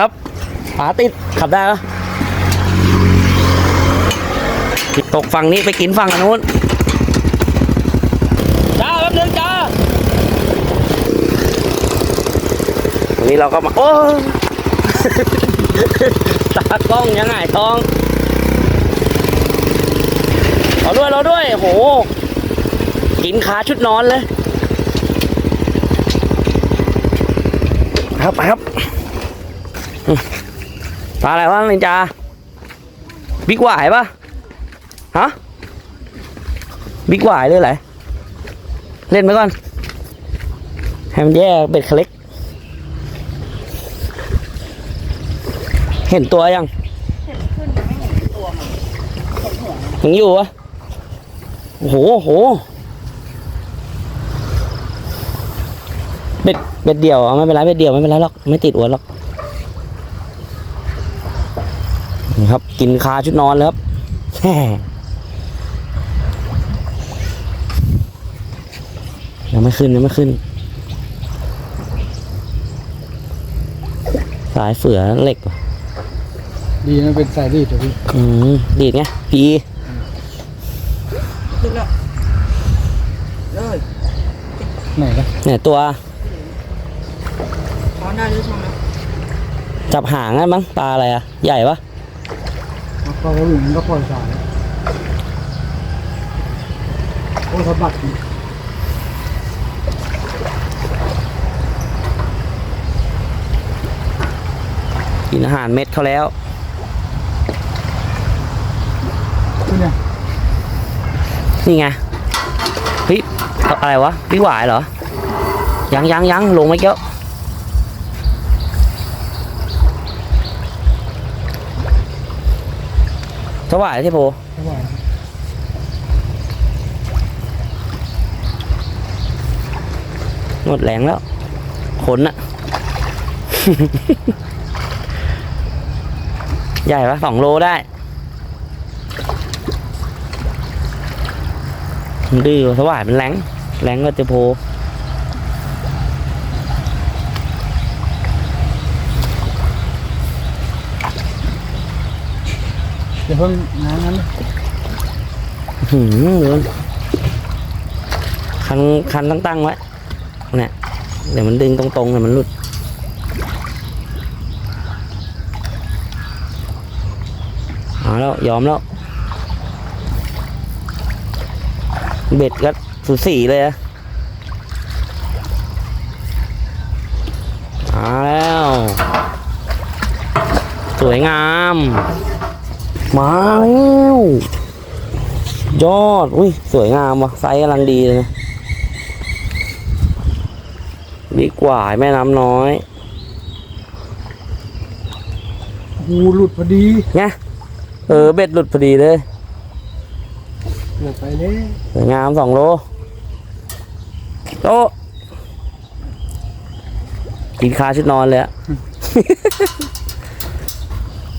ครับขาติดขับได้ปะตกฝั่งนี้ไปกินฝั่งอันนู้นจ้าแป๊บนึงจ้าวันนี้เราก็มา โอ้ตากล้องยังไงท้องเราด้วยเราด้วยโห กินขาชุดนอนเลย ครับไปครับ ปลาอะไรวะนินจาบิ๊กหวายปะฮะบิ๊กหวายหรืออะไรเล่นไปก่อนให้มันแย่เบ็ดคเล็ก เห็นตัวยังยังอยู่วะโอ้โหโอ้โหเบ็ดเบ็ดเดียวไม่เป็นไรเบ็ดเดียวไม่เป็นไรหรอกไม่ติดอวนหรอก นี่ครับ กินคาชุดนอนเลยครับแหม่ยังไม่ขึ้นยังไม่ขึ้น สายเสือเหล็กว่ะดีนะเป็นสายรีดอะพี่อืมดีดไงพีขึ้นแล้วเลยไหนนะเนี่ยตัวช้อนได้หรือช้อนแล้วจับหางนั่นมั้งปลาอะไรอะใหญ่ปะ แล้วก็ว่าหลุมก็ปล่อยสายโอ้สะบัดอีกกินอาหารเม็ดเขาแล้วนี่เนี่ยนี่ไงเฮ้ยอะไรวะพี่หวายเหรอ ยังยังยังลงไม่เยอะ สวายที่โพสบายหมดแรงแล้วขนอะ ใหญ่ปะสองโลได้ดื้อสวายเป็นแรงแรงก็จะโพ เดี๋ยวเพิ่งน้ำนั้นหืมเดี๋ยคันคันตั้งตั้งไว้เนี่ยเดี๋ยวมันดึงตรงๆเดี๋ยวมันหลุดเอาแล้วยอมแล้ว เบ็ดก็สูสีเลยอะเอาแล้ว สวยงาม มาแล้วยอด อุ้ย สวยงามว่ะ ไซส์กำลังดีเลยนะดีกว่าแม่น้ำน้อยหูหลุดพอดีไงเออ เบ็ดหลุดพอดีเลยหลุดไปเลยสวยงามสองโลโตะกินคาชุดนอนเลยอะ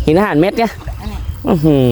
กินอาหารเม็ดไงอื้ อหือ